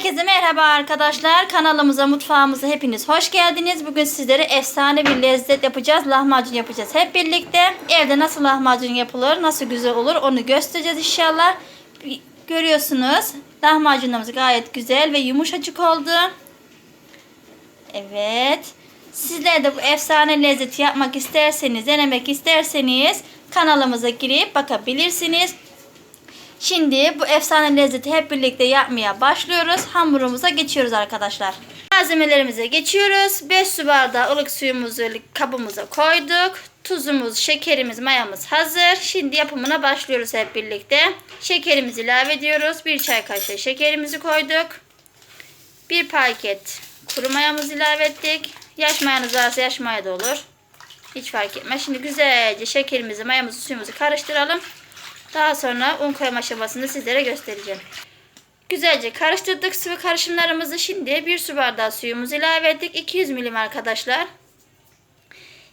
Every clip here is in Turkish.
Herkese merhaba arkadaşlar. Kanalımıza, mutfağımıza hepiniz hoş geldiniz. Bugün sizlere efsane bir lezzet yapacağız. Lahmacun yapacağız hep birlikte. Evde nasıl lahmacun yapılır, nasıl güzel olur onu göstereceğiz inşallah. Görüyorsunuz lahmacunlarımız gayet güzel ve yumuşacık oldu. Evet. Sizler de bu efsane lezzeti yapmak isterseniz, denemek isterseniz kanalımıza girip bakabilirsiniz. Şimdi bu efsane lezzeti hep birlikte yapmaya başlıyoruz. Hamurumuza geçiyoruz arkadaşlar. Malzemelerimize geçiyoruz. 5 su bardağı ılık suyumuzu kabımıza koyduk. Tuzumuz, şekerimiz, mayamız hazır. Şimdi yapımına başlıyoruz hep birlikte. Şekerimizi ilave ediyoruz. 1 çay kaşığı şekerimizi koyduk. 1 paket kuru mayamızı ilave ettik. Yaş mayanız varsa yaş maya da olur. Hiç fark etmez. Şimdi güzelce şekerimizi, mayamızı, suyumuzu karıştıralım. Daha sonra un koyma aşamasını sizlere göstereceğim. Güzelce karıştırdık sıvı karışımlarımızı. Şimdi bir su bardağı suyumuzu ilave ettik. 200 milim arkadaşlar.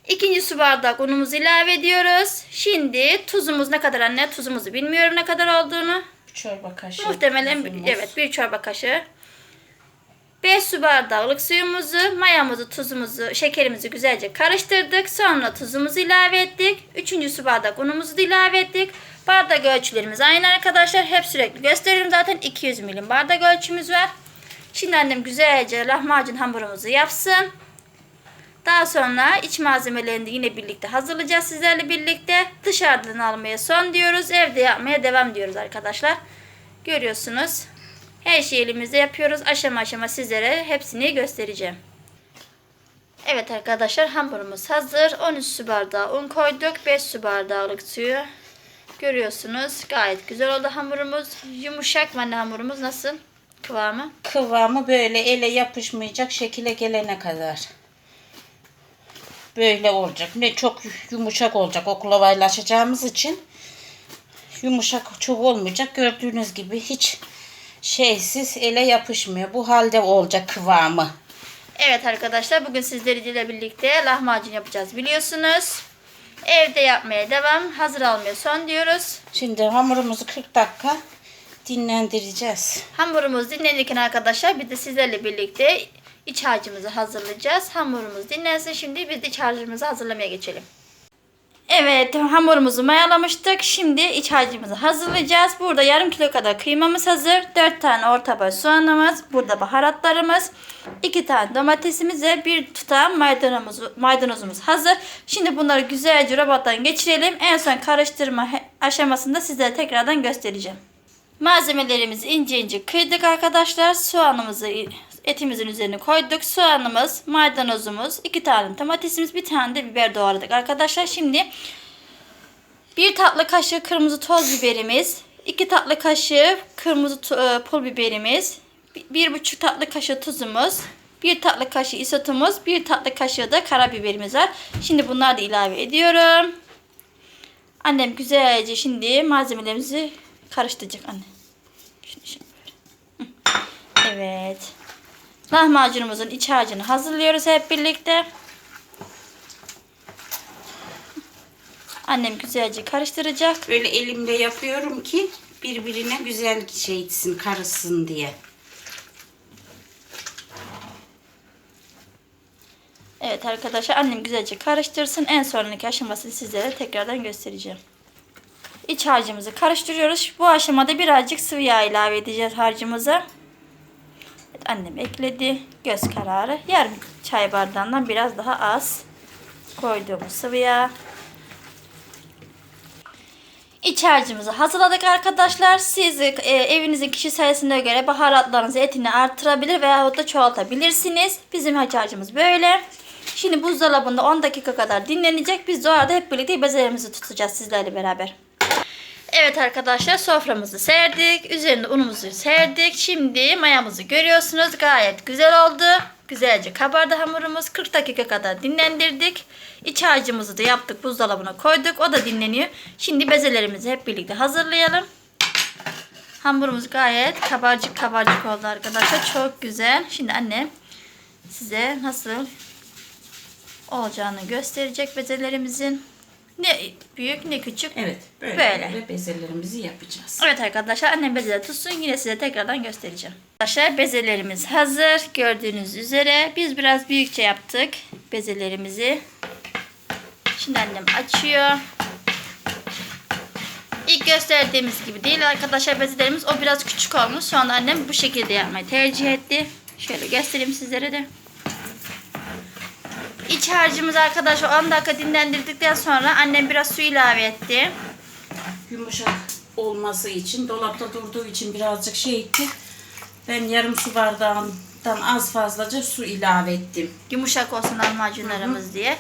İkinci su bardak unumuzu ilave ediyoruz. Şimdi tuzumuz ne kadar anne? Tuzumuzu bilmiyorum ne kadar olduğunu. Çorba kaşığı. Muhtemelen tuzumuz. evet bir çorba kaşığı. 5 su bardağı ılık suyumuzu, mayamızı, tuzumuzu, şekerimizi güzelce karıştırdık. Sonra tuzumuzu ilave ettik. 3. su bardak unumuzu da ilave ettik. Bardak ölçülerimiz aynı arkadaşlar. Hep sürekli gösteriyorum zaten 200 milim bardak ölçümüz var. Şimdi annem güzelce lahmacun hamurumuzu yapsın. Daha sonra iç malzemelerini de yine birlikte hazırlayacağız sizlerle birlikte. Dışarıdan almaya son diyoruz. Evde yapmaya devam diyoruz arkadaşlar. Görüyorsunuz. Her şeyi elimizde yapıyoruz. Aşama aşama sizlere hepsini göstereceğim. Evet arkadaşlar hamurumuz hazır. 13 su bardağı un koyduk. 5 su bardağlık suyu. Görüyorsunuz. Gayet güzel oldu hamurumuz. Yumuşak mı hamurumuz nasıl? Kıvamı. Kıvamı böyle ele yapışmayacak şekile gelene kadar. Böyle olacak. Ne çok yumuşak olacak oklavayla açacağımız için. Yumuşak çok olmayacak. Gördüğünüz gibi hiç şeysiz ele yapışmıyor. Bu halde olacak kıvamı. Evet arkadaşlar bugün sizlerle birlikte lahmacun yapacağız biliyorsunuz. Evde yapmaya devam. Hazır almaya son diyoruz. Şimdi hamurumuzu 40 dakika dinlendireceğiz. Hamurumuz dinlenirken arkadaşlar bir de sizlerle birlikte iç harcımızı hazırlayacağız. Hamurumuz dinlensin şimdi biz de iç harcımızı hazırlamaya geçelim. Evet hamurumuzu mayalamıştık. Şimdi iç harcımızı hazırlayacağız. Burada yarım kilo kadar kıymamız hazır. 4 tane orta boy soğanımız. Burada baharatlarımız. 2 tane domatesimiz ve bir tutam maydanozumuz, maydanozumuz hazır. Şimdi bunları güzelce robottan geçirelim. En son karıştırma aşamasında sizlere tekrardan göstereceğim. Malzemelerimizi ince ince kıydık arkadaşlar. Soğanımızı etimizin üzerine koyduk. Soğanımız, maydanozumuz, iki tane domatesimiz, bir tane de biber doğradık arkadaşlar. Şimdi bir tatlı kaşığı kırmızı toz biberimiz, iki tatlı kaşığı kırmızı e, pul biberimiz, bir buçuk tatlı kaşığı tuzumuz, bir tatlı kaşığı isotumuz, bir tatlı kaşığı da karabiberimiz var. Şimdi bunları da ilave ediyorum. Annem güzelce şimdi malzemelerimizi karıştıracak anne. Şunu şöyle böyle. Evet. Lahmacunumuzun iç harcını hazırlıyoruz hep birlikte. Annem güzelce karıştıracak. Böyle elimle yapıyorum ki birbirine güzel şey etsin, karışsın diye. Evet arkadaşlar annem güzelce karıştırsın. En sonraki aşamasını sizlere tekrardan göstereceğim. İç harcımızı karıştırıyoruz. Bu aşamada birazcık sıvı yağ ilave edeceğiz harcımıza. Evet, annem ekledi. Göz kararı. Yarım çay bardağından biraz daha az koyduğumuz sıvı yağ. İç harcımızı hazırladık arkadaşlar. Siz e, evinizin kişi sayısına göre baharatlarınızı etini artırabilir veya da çoğaltabilirsiniz. Bizim iç harcımız böyle. Şimdi buzdolabında 10 dakika kadar dinlenecek. Biz de o arada hep birlikte bezelerimizi tutacağız sizlerle beraber. Evet arkadaşlar soframızı serdik. Üzerinde unumuzu serdik. Şimdi mayamızı görüyorsunuz. Gayet güzel oldu. Güzelce kabardı hamurumuz. 40 dakika kadar dinlendirdik. İç harcımızı da yaptık. Buzdolabına koyduk. O da dinleniyor. Şimdi bezelerimizi hep birlikte hazırlayalım. Hamurumuz gayet kabarcık kabarcık oldu arkadaşlar. Çok güzel. Şimdi annem size nasıl olacağını gösterecek bezelerimizin. Ne büyük ne küçük. Evet böyle, Böyle. böyle. bezelerimizi yapacağız. Evet arkadaşlar annem bezeleri tutsun yine size tekrardan göstereceğim. Arkadaşlar bezelerimiz hazır. Gördüğünüz üzere biz biraz büyükçe yaptık bezelerimizi. Şimdi annem açıyor. İlk gösterdiğimiz gibi değil arkadaşlar bezelerimiz. O biraz küçük olmuş. Şu anda annem bu şekilde yapmayı tercih etti. Şöyle göstereyim sizlere de. İç harcımızı arkadaşlar 10 dakika dinlendirdikten sonra annem biraz su ilave etti. Yumuşak olması için dolapta durduğu için birazcık şey etti. Ben yarım su bardağından az fazlaca su ilave ettim. yumuşak olsun lahmacunlarımız diye.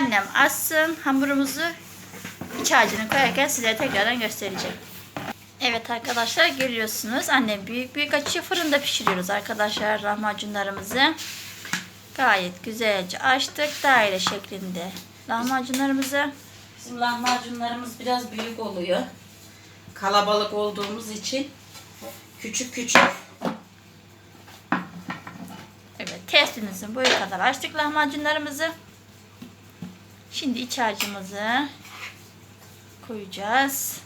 Annem açsın hamurumuzu iç harcını koyarken size tekrardan göstereceğim. Evet arkadaşlar görüyorsunuz annem büyük büyük açıyor fırında pişiriyoruz arkadaşlar lahmacunlarımızı. Gayet güzelce açtık daire şeklinde lahmacunlarımızı. Bizim lahmacunlarımız biraz büyük oluyor. Kalabalık olduğumuz için küçük küçük Evet testimizin boyu kadar açtık lahmacunlarımızı. Şimdi iç harcımızı koyacağız.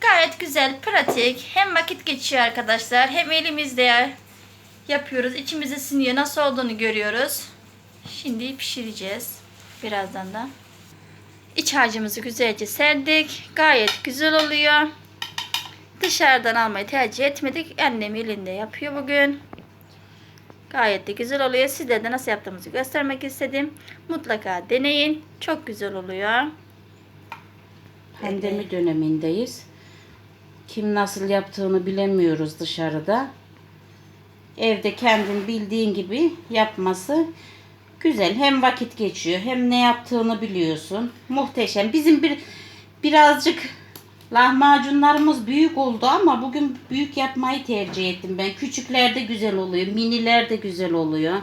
Gayet güzel, pratik. Hem vakit geçiyor arkadaşlar hem elimizde yapıyoruz. İçimize siniyor. Nasıl olduğunu görüyoruz. Şimdi pişireceğiz. Birazdan da. İç harcımızı güzelce serdik. Gayet güzel oluyor. Dışarıdan almayı tercih etmedik. Annem elinde yapıyor bugün. Gayet de güzel oluyor. Sizlere de nasıl yaptığımızı göstermek istedim. Mutlaka deneyin. Çok güzel oluyor. pandemi dönemindeyiz. Kim nasıl yaptığını bilemiyoruz dışarıda. Evde kendin bildiğin gibi yapması güzel. Hem vakit geçiyor hem ne yaptığını biliyorsun. Muhteşem. Bizim bir birazcık lahmacunlarımız büyük oldu ama bugün büyük yapmayı tercih ettim ben. Küçükler de güzel oluyor. Miniler de güzel oluyor.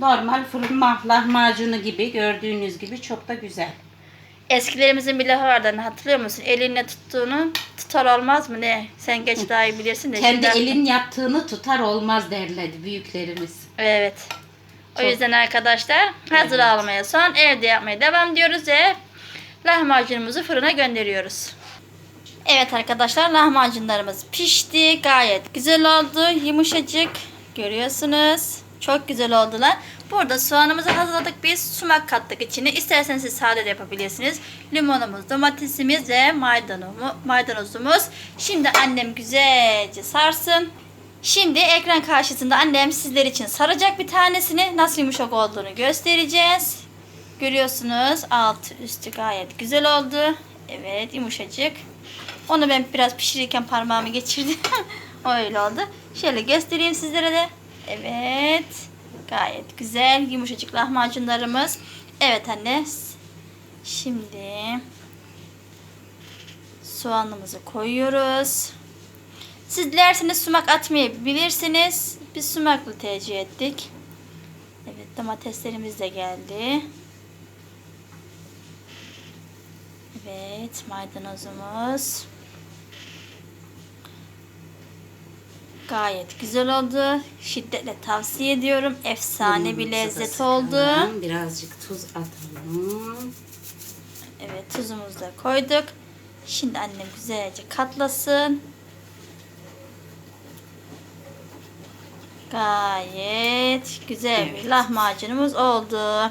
Normal fırın lahmacunu gibi gördüğünüz gibi çok da güzel. Eskilerimizin bir lafı vardı. hani Hatırlıyor musun? Elinle tuttuğunu tutar olmaz mı? Ne? Sen geç daha iyi bilirsin de. Kendi Şimdi- elin yaptığını tutar olmaz derlerdi büyüklerimiz. Evet. O Çok- yüzden arkadaşlar hazır almaya son evde yapmaya devam diyoruz ve lahmacunumuzu fırına gönderiyoruz. Evet arkadaşlar lahmacunlarımız pişti. Gayet güzel oldu. Yumuşacık. Görüyorsunuz. Çok güzel oldular. Burada soğanımızı hazırladık. Biz sumak kattık içine. İsterseniz siz sade de yapabilirsiniz. Limonumuz, domatesimiz ve maydanozumuz. Şimdi annem güzelce sarsın. Şimdi ekran karşısında annem sizler için saracak bir tanesini. Nasıl yumuşak olduğunu göstereceğiz. Görüyorsunuz altı üstü gayet güzel oldu. Evet yumuşacık. Onu ben biraz pişirirken parmağımı geçirdim. öyle oldu. Şöyle göstereyim sizlere de. Evet. Gayet güzel yumuşacık lahmacunlarımız. Evet anne. Şimdi soğanımızı koyuyoruz. Siz dilerseniz sumak atmayabilirsiniz. Biz sumaklı tercih ettik. Evet domateslerimiz de geldi. Evet maydanozumuz. Gayet güzel oldu. Şiddetle tavsiye ediyorum. Efsane bir Limonumuzu da lezzet oldu. sıkalım. Birazcık tuz atalım. Evet tuzumuzu da koyduk. Şimdi annem güzelce katlasın. Gayet güzel bir lahmacunumuz oldu.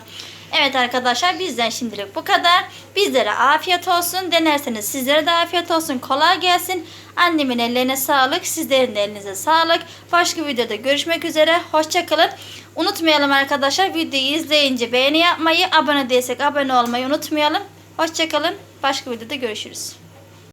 Evet arkadaşlar bizden şimdilik bu kadar. Bizlere afiyet olsun. Denerseniz sizlere de afiyet olsun. Kolay gelsin. Annemin ellerine sağlık. Sizlerin de elinize sağlık. Başka videoda görüşmek üzere. Hoşçakalın. Unutmayalım arkadaşlar videoyu izleyince beğeni yapmayı, abone değilsek abone olmayı unutmayalım. Hoşçakalın. Başka videoda görüşürüz.